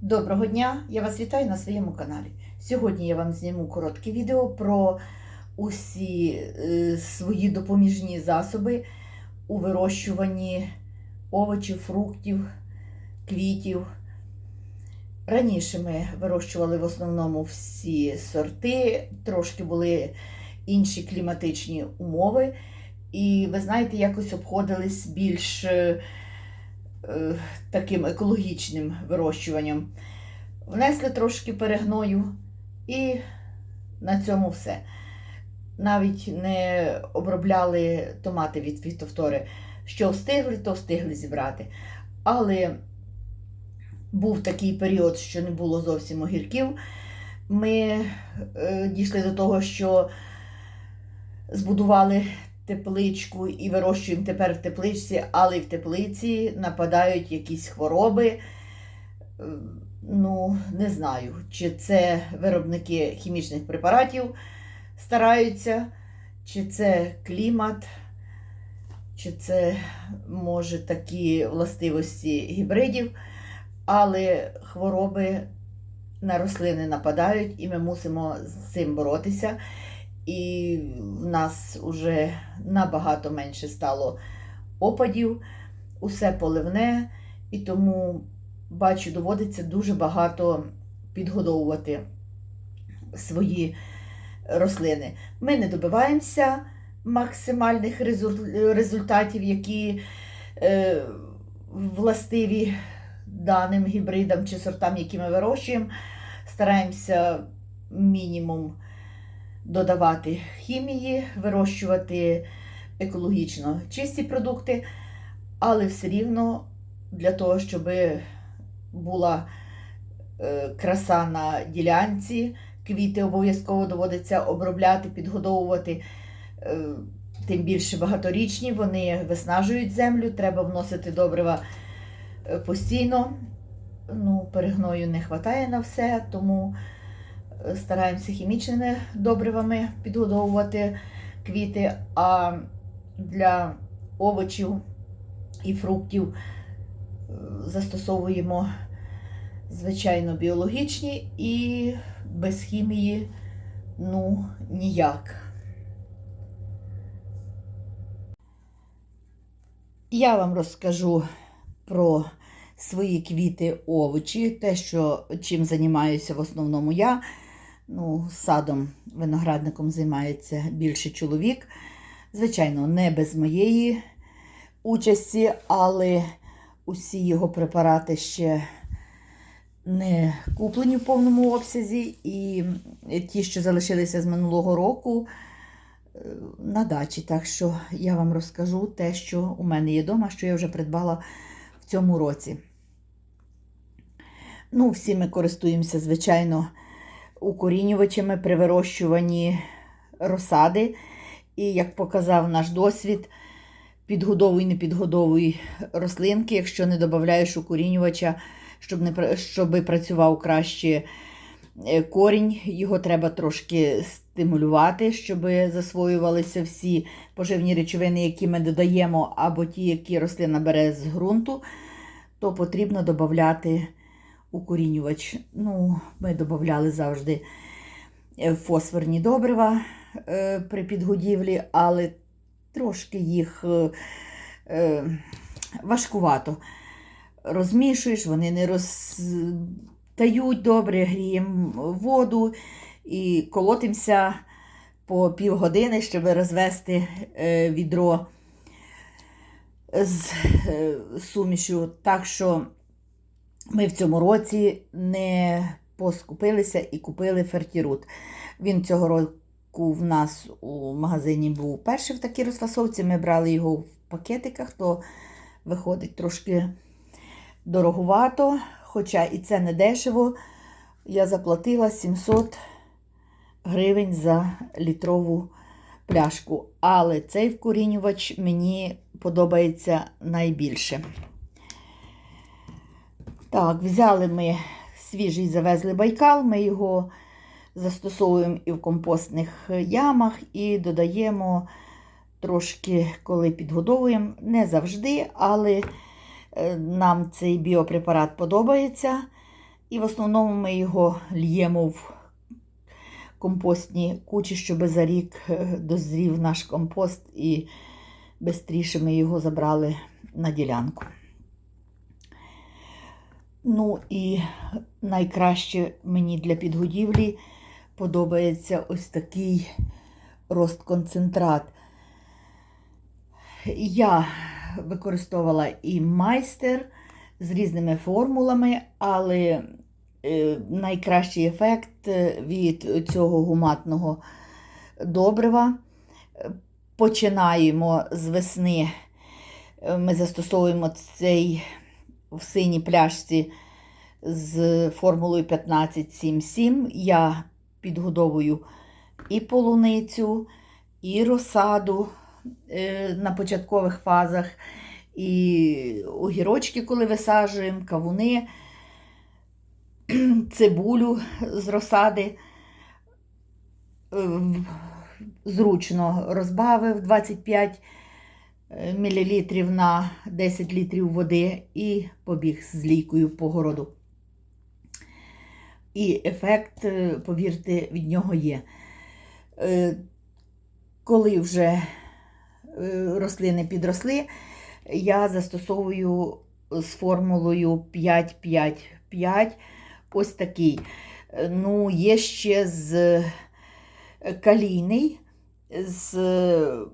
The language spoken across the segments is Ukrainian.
Доброго дня! Я вас вітаю на своєму каналі. Сьогодні я вам зніму коротке відео про усі е, свої допоміжні засоби у вирощуванні овочів, фруктів, квітів. Раніше ми вирощували в основному всі сорти, трошки були інші кліматичні умови, і ви знаєте, якось обходились більш е, таким екологічним вирощуванням. Внесли трошки перегною і на цьому все. Навіть не обробляли томати від фітофтори. Що встигли, то встигли зібрати. Але був такий період, що не було зовсім огірків. Ми е, дійшли до того, що збудували тепличку і вирощуємо тепер в тепличці, але й в теплиці нападають якісь хвороби. Е, Ну, не знаю, чи це виробники хімічних препаратів стараються, чи це клімат, чи це, може, такі властивості гібридів, але хвороби на рослини нападають, і ми мусимо з цим боротися. І в нас вже набагато менше стало опадів, усе поливне, і тому бачу, доводиться дуже багато підгодовувати свої рослини. Ми не добиваємося максимальних результатів, які е, властиві даним гібридам чи сортам, які ми вирощуємо. Стараємося мінімум додавати хімії, вирощувати екологічно чисті продукти, але все рівно для того, щоб була е, краса на ділянці, квіти обов'язково доводиться обробляти, підгодовувати. Е, Тим більше багаторічні, вони виснажують землю, треба вносити добрива е, постійно. Ну, перегною не вистачає на все, тому стараємося хімічними добривами підгодовувати квіти, а для овочів і фруктів е, застосовуємо звичайно біологічні і без хімії ну ніяк. Я вам розкажу про свої квіти, овочі, те, що чим займаюся в основному я. Ну, садом, виноградником займається більше чоловік. Звичайно, не без моєї участі, але усі його препарати ще не куплені в повному обсязі. І ті, що залишилися з минулого року, е, на дачі. Так що я вам розкажу те, що у мене є вдома, що я вже придбала в цьому році. Ну, всі ми користуємося, звичайно, укорінювачами при вирощуванні розсади. І як показав наш досвід, підгодовуй, не підгодовуй рослинки, якщо не додаєш укорінювача, щоб, не, щоб працював краще е, корінь, його треба трошки стимулювати, щоб засвоювалися всі поживні речовини, які ми додаємо, або ті, які рослина бере з ґрунту, то потрібно додати укорінювач. Ну, ми додавали завжди е, фосфорні добрива е, при підгодівлі, але трошки їх е, важкувато. Розмішуєш, вони не розтають добре, гріємо воду і колотимося по півгодини, щоб розвести відро з сумішю. Так що ми в цьому році не поскупилися і купили фертірут. Він цього року в нас у магазині був перший в такій розфасовці. Ми брали його в пакетиках, то виходить трошки дороговато, хоча і це не дешево. Я заплатила 700 гривень за літрову пляшку. Але цей вкорінювач мені подобається найбільше. Так, взяли ми свіжий завезли байкал, ми його застосовуємо і в компостних ямах, і додаємо трошки, коли підгодовуємо. Не завжди, але е, нам цей біопрепарат подобається. І в основному ми його л'ємо в компостні кучі, щоб за рік е, дозрів наш компост і швидше ми його забрали на ділянку. Ну і найкраще мені для підгодівлі подобається ось такий розконцентрат. Я використовувала і майстер з різними формулами, але е, найкращий ефект е, від цього гуматного добрива. Починаємо з весни. Ми застосовуємо цей в синій пляшці з формулою 1577. Я підгодовую і полуницю, і розсаду е, на початкових фазах, і огірочки, коли висаджуємо, кавуни, цибулю з розсади. Е, Зручно розбавив 25 мл на 10 літрів води і побіг з лійкою по городу. І ефект, е, повірте, від нього є. Е, Коли вже е, рослини підросли, я застосовую з формулою 5-5-5 ось такий. Ну, є ще з калійний, з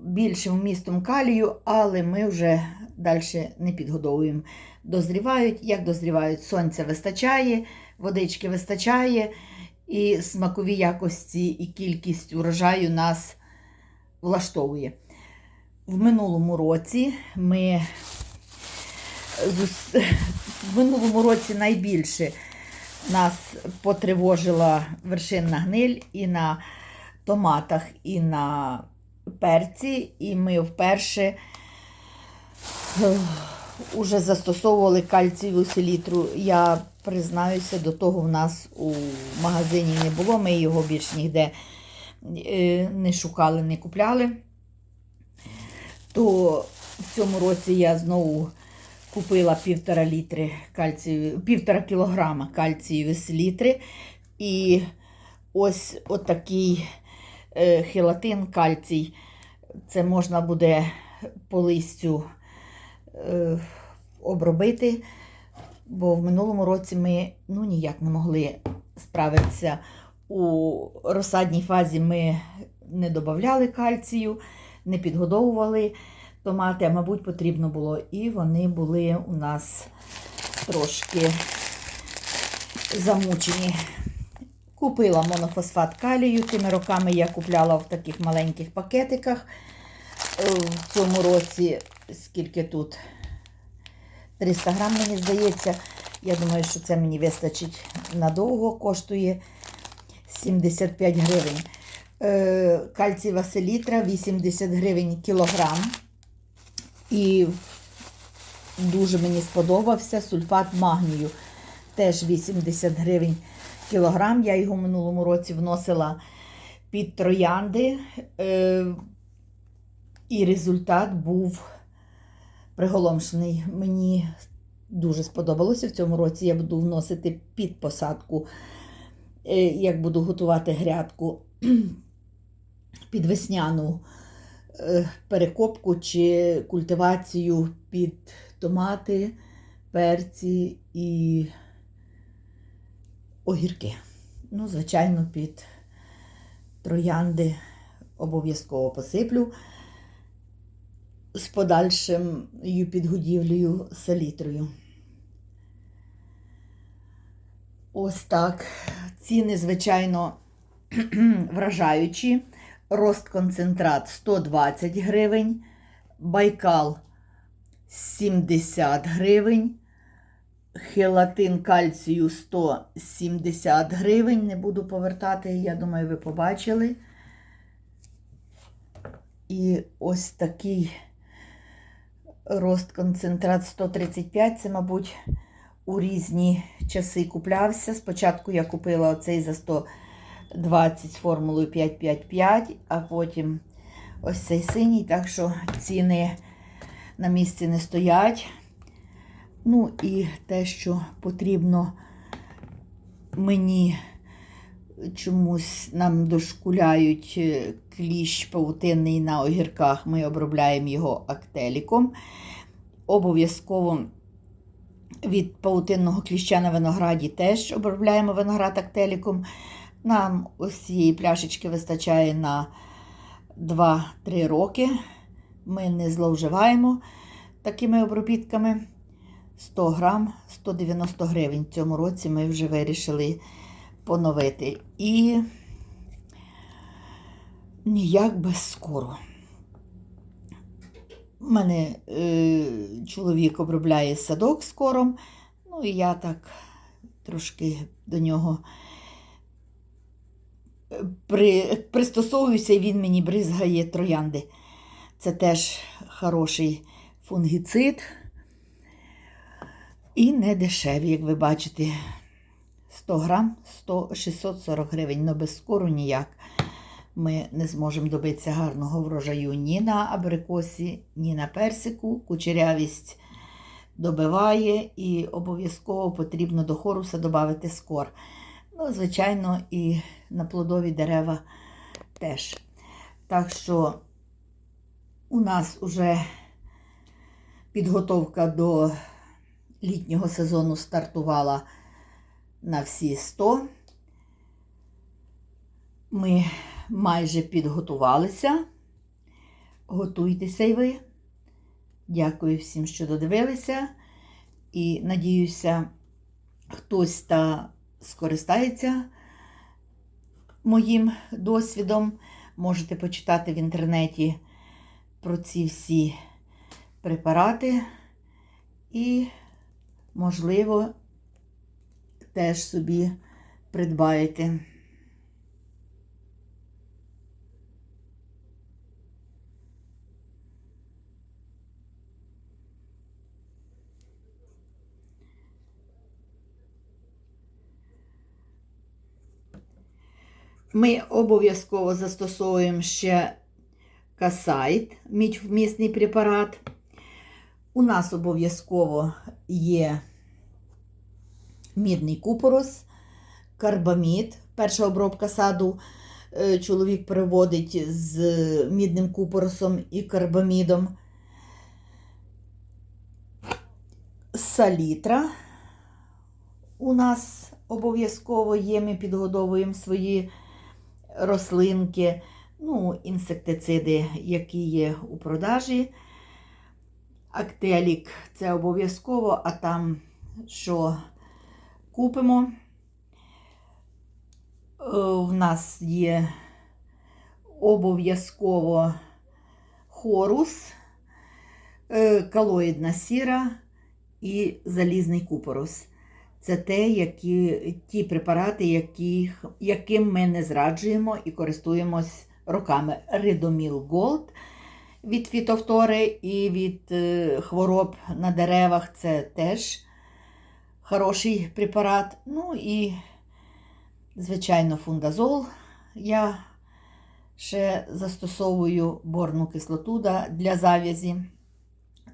більшим вмістом калію, але ми вже далі не підгодовуємо. Дозрівають, як дозрівають, сонця вистачає, водички вистачає, і смакові якості і кількість урожаю нас влаштовує. В минулому році ми в минулому році найбільше нас потривожила вершинна гниль і на томатах, і на перці, і ми вперше е, уже застосовували кальцієву селітру. Я признаюся, до того в нас у магазині не було, ми його більш ніде е, не шукали, не купляли. То в цьому році я знову купила півтора літри кальцію, півтора кілограма кальцієвої селітри. І ось отакий хелатин кальцій. Це можна буде по листю е, обробити, бо в минулому році ми ну, ніяк не могли справитися. У розсадній фазі ми не додавали кальцію, не підгодовували томати, а мабуть, потрібно було. І вони були у нас трошки замучені. Купила монофосфат калію. Тими роками я купляла в таких маленьких пакетиках. Е, В цьому році, скільки тут? 300 грам, мені здається. Я думаю, що це мені вистачить надовго, коштує 75 гривень. Е, Кальцієва селітра 80 гривень кілограм. І дуже мені сподобався сульфат магнію. Теж 80 гривень кілограм. Я його минулому році вносила під троянди. Е, і результат був приголомшений. Мені дуже сподобалося в цьому році. Я буду вносити під посадку, е, як буду готувати грядку під весняну е, перекопку чи культивацію під томати, перці і огірки. Ну, звичайно, під троянди обов'язково посиплю з подальшим її підгодівлею селітрою. Ось так. Ціни, звичайно, вражаючі. Рост концентрат 120 гривень, байкал 70 гривень, хелатин кальцію 170 гривень. Не буду повертати, я думаю, ви побачили. І ось такий рост концентрат 135. Це, мабуть, у різні часи куплявся. Спочатку я купила оцей за 120 з формулою 555, а потім ось цей синій, так що ціни на місці не стоять. Ну і те, що потрібно мені чомусь нам дошкуляють е, кліщ павутинний на огірках. Ми обробляємо його актеліком. Обов'язково від павутинного кліща на винограді теж обробляємо виноград актеліком. Нам ось цієї пляшечки вистачає на 2-3 роки. Ми не зловживаємо такими обробітками. 100 грам 190 гривень. В цьому році ми вже вирішили поновити. І ніяк без скору. У мене е, чоловік обробляє садок скором, ну і я так трошки до нього е, при, пристосовуюся, і він мені бризгає троянди. Це теж хороший фунгіцид. І не дешеві, як ви бачите. 100 грам 100, 640 гривень, але без скору ніяк. Ми не зможемо добитися гарного врожаю ні на абрикосі, ні на персику. Кучерявість добиває і обов'язково потрібно до хоруса додати скор. Ну, звичайно, і на плодові дерева теж. Так що у нас вже підготовка до літнього сезону стартувала на всі 100. Ми майже підготувалися. Готуйтеся й ви. Дякую всім, що додивилися. І надіюся, хтось та скористається моїм досвідом. Можете почитати в інтернеті про ці всі препарати. І, можливо, теж собі придбаєте. Ми обов'язково застосовуємо ще касайт, мідьвмісний препарат. У нас обов'язково є мідний купорос, карбамід. Перша обробка саду е, чоловік приводить з мідним купоросом і карбамідом. Салітра у нас обов'язково є, ми підгодовуємо свої рослинки, ну, інсектициди, які є у продажі. Актелік це обов'язково, а там що купимо. В нас є обов'язково хорус, е, калоїдна сіра і залізний купорос. Це те, які, ті препарати, яких, яким ми не зраджуємо і користуємось роками. Ридоміл Голд від фітофтори і від е, хвороб на деревах це теж хороший препарат. Ну і, звичайно, фундазол. Я ще застосовую борну кислоту для зав'язі,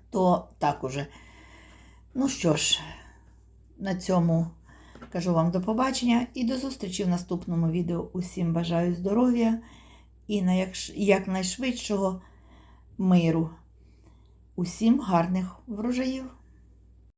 то так уже. Ну що ж, на цьому кажу вам до побачення і до зустрічі в наступному відео. Усім бажаю здоров'я і на якнайшвидшого миру. Усім гарних врожаїв!